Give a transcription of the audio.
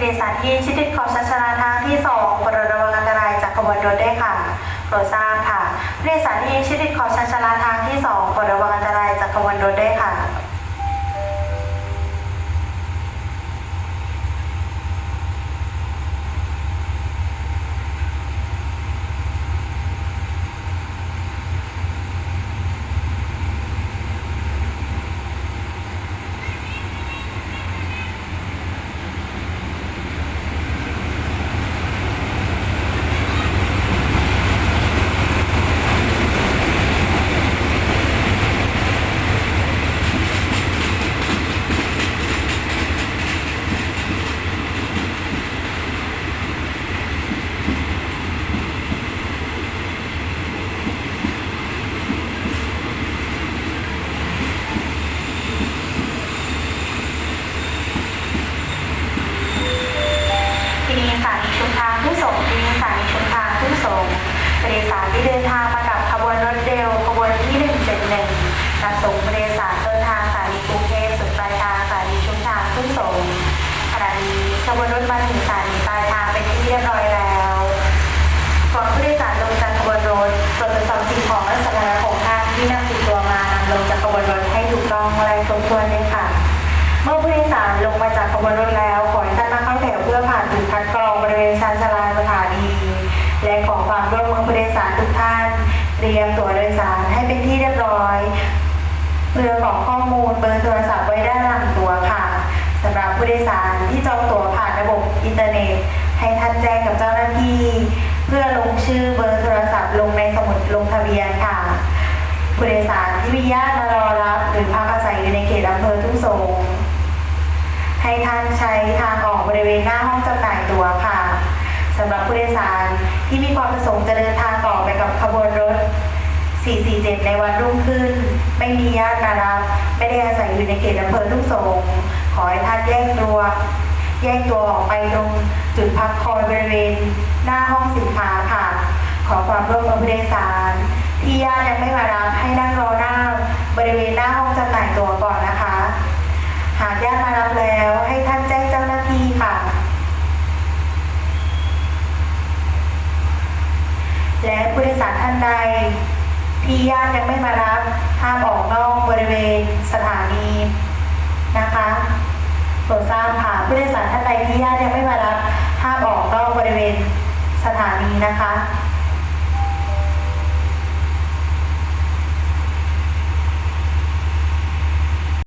โดยสารที่ชิดติดขอบชันชาลาทางที่2โปรดระวังอันตรายจากขบวนรถด้วยค่ะโปรดทราบค่ะผู้โดสารที่ชิดติดขอบชันชาลาทางที่2โปรดระวังอันตรายจากขบวนรถด้วยค่ะ ที่นี้ สถานีชุมทางผู้ส่งที่นี้สถานีชุมทางผู้ส่งผู้โดยสารที่เดินทางมากับขบวนรถเร็วขบวนที่ 171นัดส่งผู้โดยสารต้นทางสถานีกรุงเทพสุดปลายทางสถานีชุมทางผู้ส่งขณะนี้ขบวนรถมาถึงสถานีปลายทางเป็นที่เรียบร้อยแล้วก่อนผู้โดยสารลงจากขบวนรถตรวจสอบสิ่งของและสัมภาระของท่านที่นำติดตัวมาลงจากขบวนรถให้ถูกต้องและครบถ้วนด้วยค่ะ เมื่อผู้โดยสารลงมาจากขบวนรถแล้ว เพื่อผ่านจุดคัดกรองบริเวณชานชาลาสถานี และขอความร่วมมือผู้โดยสารทุกท่านเตรียมตั๋วโดยสารให้เป็นที่เรียบร้อยเพื่อของข้อมูลเบอร์โทรศัพท์ไว้ด้านหลังตั๋วค่ะสำหรับผู้โดยสารที่จองตั๋วผ่านระบบอินเทอร์เน็ต ให้ท่านแจ้งกับเจ้าหน้าที่ เพื่อลงชื่อเบอร์โทรศัพท์ลงในสมุดลงทะเบียนค่ะผู้โดยสารที่มีญาติมารอรับ หรือพักอาศัยอยู่ในเขตอำเภอทุ่งสงให้ท่านใช้ทาง ริเวณหน้าห้องจำหน่ายตั๋วค่ะสำหรับผู้โดยสารที่มีความประสงค์จะเดินทางต่อไปกับขบวนรถ 447 ในวันรุ่งขึ้น ไม่มีญาติมารับไม่ได้อาศัยอยู่ในเขตอำเภอทุ่งสงขอให้ท่านแยกตัว แยกตัวออกไปตรงจุดพักคอยบริเวณ หน้าห้องสินค้าค่ะ ขอความร่วมมือผู้โดยสาร ที่ญาติยังไม่มารับให้นั่งรอหน้า บริเวณหน้าห้องจำหน่ายตั๋วก่อนนะคะ หากญาติมารับแล้วให้ท่านแจ้งเจ้าหน้าที่ค่ะ และผู้โดยสารท่านใด ที่ญาติยังไม่มารับห้ามออกนอกบริเวณสถานีนะคะโปรดทราบค่ะผู้โดยสารท่านใดที่ญาติยังไม่มารับห้ามออกนอกบริเวณสถานีนะคะ